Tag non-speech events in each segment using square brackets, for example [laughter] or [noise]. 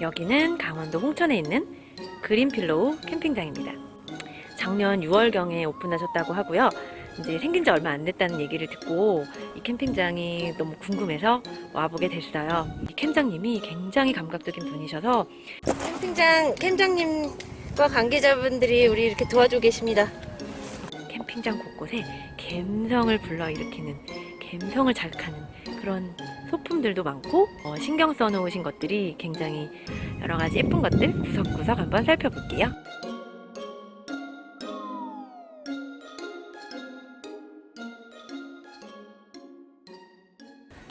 여기는 강원도 홍천에 있는 그린필로우 캠핑장입니다. 작년 6월경에 오픈하셨다고 하고요. 이제 생긴 지 얼마 안 됐다는 얘기를 듣고 이 캠핑장이 너무 궁금해서 와보게 됐어요. 이 캠장님이 굉장히 감각적인 분이셔서 캠핑장 캠장님과 관계자분들이 우리 이렇게 도와주고 계십니다. 캠핑장 곳곳에 갬성을 불러일으키는 갬성을 자극하는 그런 소품들도 많고 어, 신경 써놓으신 것들이 굉장히 여러 가지 예쁜 것들 구석구석 한번 살펴볼게요.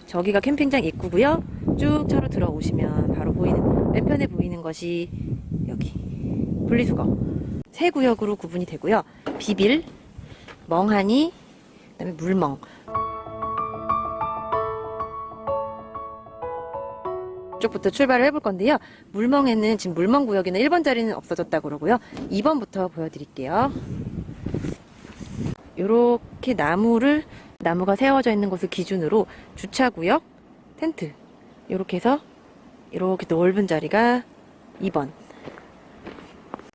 저기가 캠핑장 입구고요. 쭉 차로 들어오시면 바로 보이는 왼편에 보이는 것이 여기 분리수거 세 구역으로 구분이 되고요. 비빌, 멍하니, 그다음에 물멍. 쪽부터 출발을 해볼 건데요. 물멍에는 지금 물멍 구역에는 1번 자리는 없어졌다고 그러고요. 2번부터 보여드릴게요. 이렇게 나무를 나무가 세워져 있는 곳을 기준으로 주차 구역, 텐트 이렇게 해서 이렇게 넓은 자리가 2번.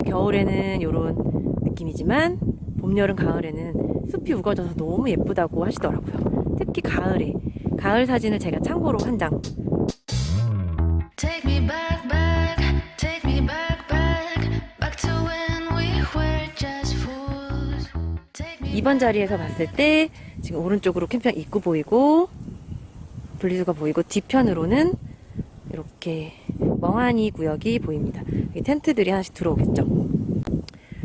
겨울에는 이런 느낌이지만 봄, 여름, 가을에는 숲이 우거져서 너무 예쁘다고 하시더라고요. 특히 가을에 가을 사진을 제가 참고로 한 장 2번 자리에서 봤을 때 지금 오른쪽으로 캠핑장 입구 보이고 분리수거 보이고 뒤편으로는 이렇게 멍하니 구역이 보입니다. 텐트들이 하나씩 들어오겠죠.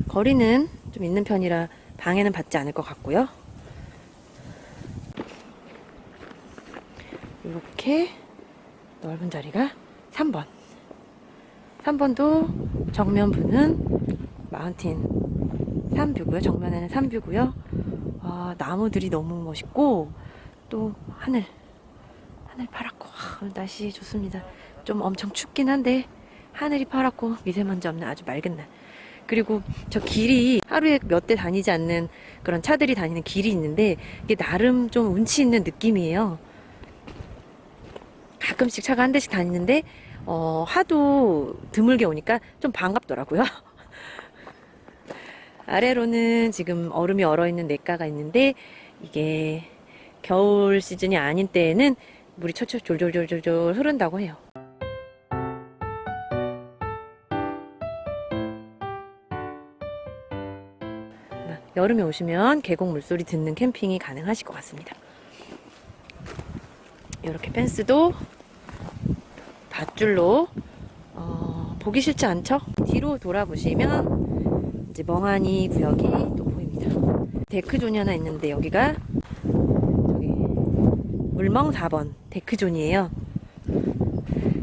거리는 좀 있는 편이라 방해는 받지 않을 것 같고요. 이렇게 넓은 자리가 3번. 3번도 정면부는 마운틴 3뷰고요. 정면에는 3뷰고요. 아, 나무들이 너무 멋있고 또 하늘 하늘 파랗고 아, 날씨 좋습니다. 좀 엄청 춥긴 한데 하늘이 파랗고 미세먼지 없는 아주 맑은 날. 그리고 저 길이 하루에 몇 대 다니지 않는 그런 차들이 다니는 길이 있는데 이게 나름 좀 운치 있는 느낌이에요. 가끔씩 차가 한 대씩 다니는데 어, 하도 드물게 오니까 좀 반갑더라고요. [laughs] 아래로는 지금 얼음이 얼어 있는 냇가가 있는데 이게 겨울 시즌이 아닌 때에는 물이 철철 졸졸졸졸졸 흐른다고 해요. 여름에 오시면 계곡 물소리 듣는 캠핑이 가능하실 것 같습니다. 이렇게 펜스도 밧줄로 어, 보기 싫지 않죠? 뒤로 돌아보시면 이제 멍하니 구역이 또 보입니다. 데크존이 하나 있는데 여기가 저기 물멍 4번 데크존이에요.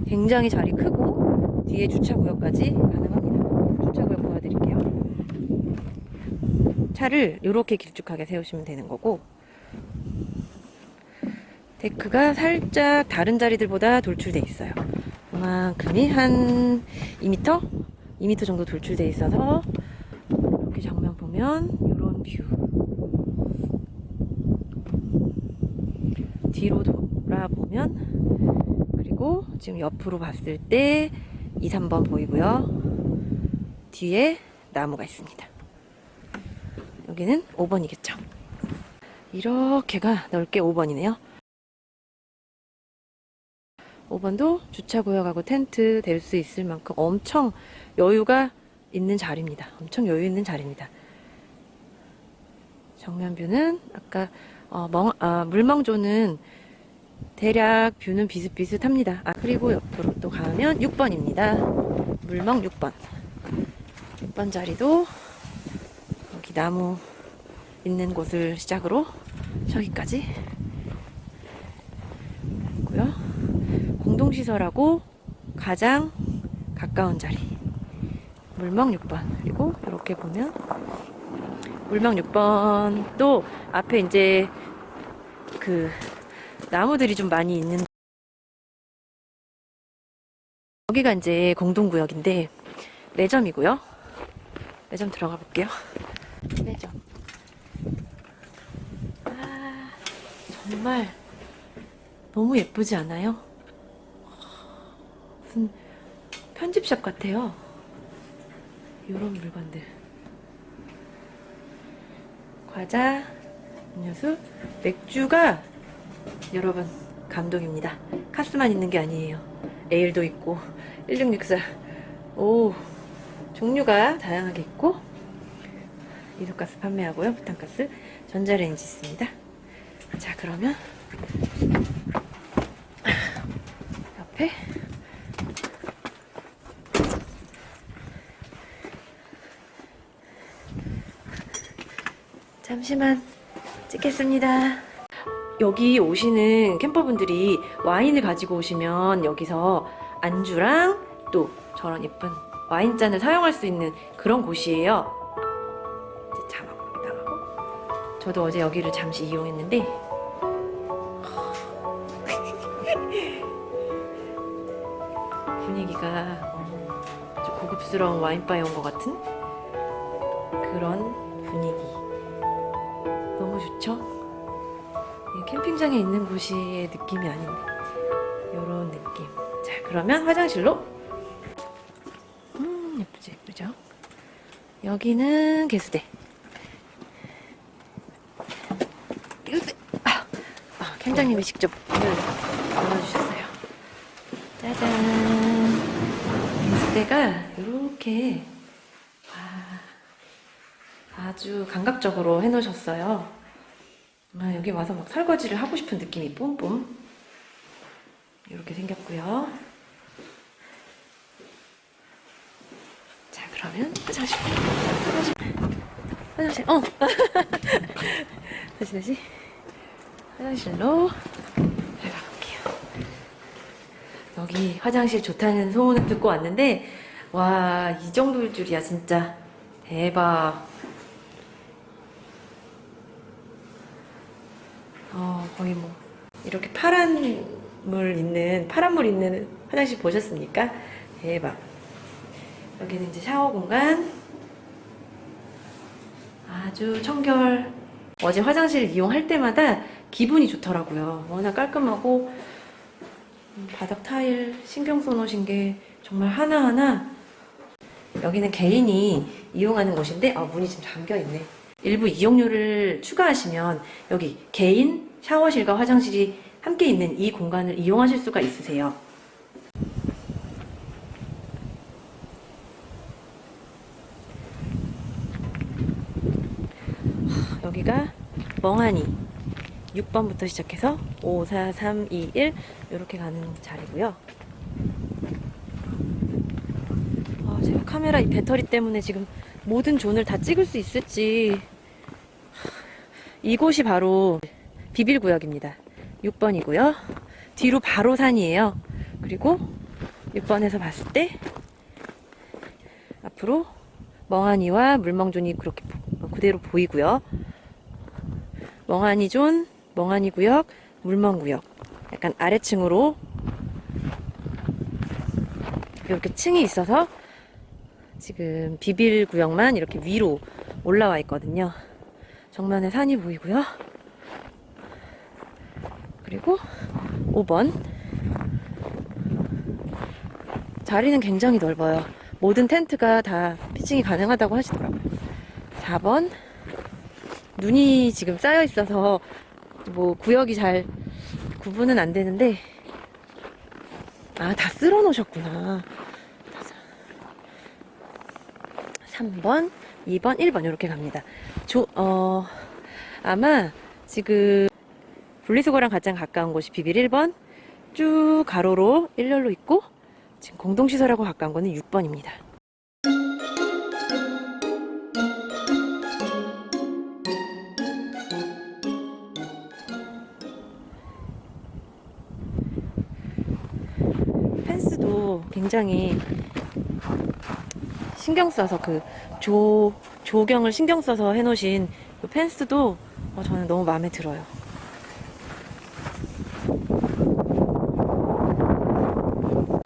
굉장히 자리 크고 뒤에 주차 구역까지 가능합니다. 주차 구역 보여드릴게요. 차를 이렇게 길쭉하게 세우시면 되는 거고 데크가 살짝 다른 자리들보다 돌출돼 있어요. 그만큼이 한 2m? 2m 정도 돌출돼 있어서 이렇게 정면 보면 이런 뷰. 뒤로 돌아보면 그리고 지금 옆으로 봤을 때 2, 3번 보이고요. 뒤에 나무가 있습니다. 여기는 5번이겠죠. 이렇게가 넓게 5번이네요. 5번도 주차구역하고 텐트 될 수 있을 만큼 엄청 여유가 있는 자리입니다. 엄청 여유 있는 자리입니다. 정면 뷰는 아까 어, 멍, 아, 물멍조는 대략 뷰는 비슷비슷합니다. 아, 그리고 옆으로 또 가면 6번입니다. 물멍 6번. 6번 자리도 여기 나무 있는 곳을 시작으로 저기까지 있고요. 공동시설하고 가장 가까운 자리. 물멍 6번. 그리고 이렇게 보면 물멍 6번도 앞에 이제 그 나무들이 좀 많이 있는 여기가 이제 공동구역인데 매점이고요. 매점 들어가 볼게요. 매점. 아 정말 너무 예쁘지 않아요? 무슨 편집샵 같아요. 이런 물건들. 과자, 음료수, 맥주가 여러분 감동입니다. 카스만 있는 게 아니에요. 에일도 있고 1664. 오 종류가 다양하게 있고 이소가스 판매하고요. 부탄가스, 전자레인지 있습니다. 자 그러면 옆에 잠시만 찍겠습니다. 여기 오시는 캠퍼분들이 와인을 가지고 오시면 여기서 안주랑 또 저런 예쁜 와인잔을 사용할 수 있는 그런 곳이에요. 이제 자막 나가고 저도 어제 여기를 잠시 이용했는데 [laughs] 분위기가 어, 아주 고급스러운 와인바에 온 것 같은 그런 분위기 이 캠핑장에 있는 곳이 느낌이 아닌데. 이런 느낌. 자 그러면 화장실로. 음 예쁘죠 예쁘죠? 여기는 개수대. 개수대. 아, 아, 캠장님이 직접 문을 열어주셨어요. 짜잔. 개수대가 이렇게 아, 아주 감각적으로 해놓으셨어요 아, 여기 와서 막 설거지를 하고 싶은 느낌이 뿜뿜 이렇게 생겼고요. 자 그러면 화장실 화장실 어 [laughs] 다시 다시 화장실로 들어가볼게요. 여기 화장실 좋다는 소문을 듣고 왔는데 와 이 정도일 줄이야 진짜 대박. 어, 거의 뭐 이렇게 파란 물 있는 파란 물 있는 화장실 보셨습니까? 대박. 여기는 이제 샤워 공간. 아주 청결. 어제 화장실 이용할 때마다 기분이 좋더라고요. 워낙 깔끔하고 음, 바닥 타일 신경 써놓으신 게 정말 하나하나 여기는 개인이 이용하는 곳인데 아 문이 지금 잠겨 있네. 일부 이용료를 추가하시면 여기 개인 샤워실과 화장실이 함께 있는 이 공간을 이용하실 수가 있으세요. 하, 여기가 멍하니 6번부터 시작해서 5, 4, 3, 2, 1 이렇게 가는 자리고요. 아, 제가 카메라 이 배터리 때문에 지금 모든 존을 다 찍을 수 있을지 이곳이 바로 비빌구역입니다. 6번이고요. 뒤로 바로 산이에요. 그리고 6번에서 봤을 때 앞으로 멍하니와 물멍존이 그렇게 보- 그대로 보이고요. 멍하니 존, 멍하니 구역, 물멍 구역. 약간 아래층으로 이렇게 층이 있어서 지금 비빌 구역만 이렇게 위로 올라와 있거든요. 정면에 산이 보이고요. 그리고 5번. 자리는 굉장히 넓어요. 모든 텐트가 다 피칭이 가능하다고 하시더라고요. 4번. 눈이 지금 쌓여 있어서 뭐 구역이 잘 구분은 안 되는데 아, 다 쓸어 놓으셨구나. 3번, 2번, 1번 이렇게 갑니다. 조, 어, 아마 지금 분리수거랑 가장 가까운 곳이 비빌 1번, 쭉 가로로 일렬로 있고 지금 공동시설하고 가까운 거는 6번입니다. 펜스도 굉장히 신경 써서 그 조, 조경을 신경 써서 해놓으신 그 펜스도 어, 저는 너무 마음에 들어요.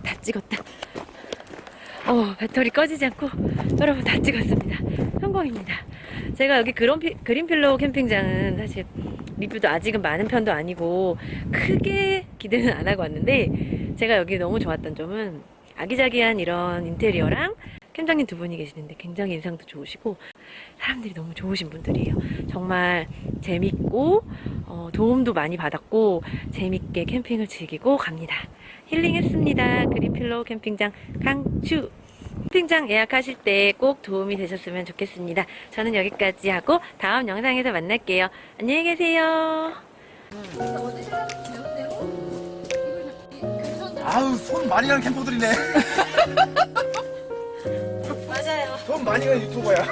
다 찍었다. 어, 배터리 꺼지지 않고 여러분 다 찍었습니다. 성공입니다. 제가 여기 그린, 그린필로우 캠핑장은 사실 리뷰도 아직은 많은 편도 아니고 크게 기대는 안 하고 왔는데 제가 여기 너무 좋았던 점은 아기자기한 이런 인테리어랑 캠장님 두 분이 계시는데 굉장히 인상도 좋으시고 사람들이 너무 좋으신 분들이에요. 정말 재밌고 어, 도움도 많이 받았고 재밌게 캠핑을 즐기고 갑니다. 힐링했습니다. 그린필로우 캠핑장 강추. 캠핑장 예약하실 때 꼭 도움이 되셨으면 좋겠습니다. 저는 여기까지 하고 다음 영상에서 만날게요. 안녕히 계세요. 아우 손 많이 가는 캠퍼들이네 [laughs] 맞아요. 손 많이 가는 유튜버야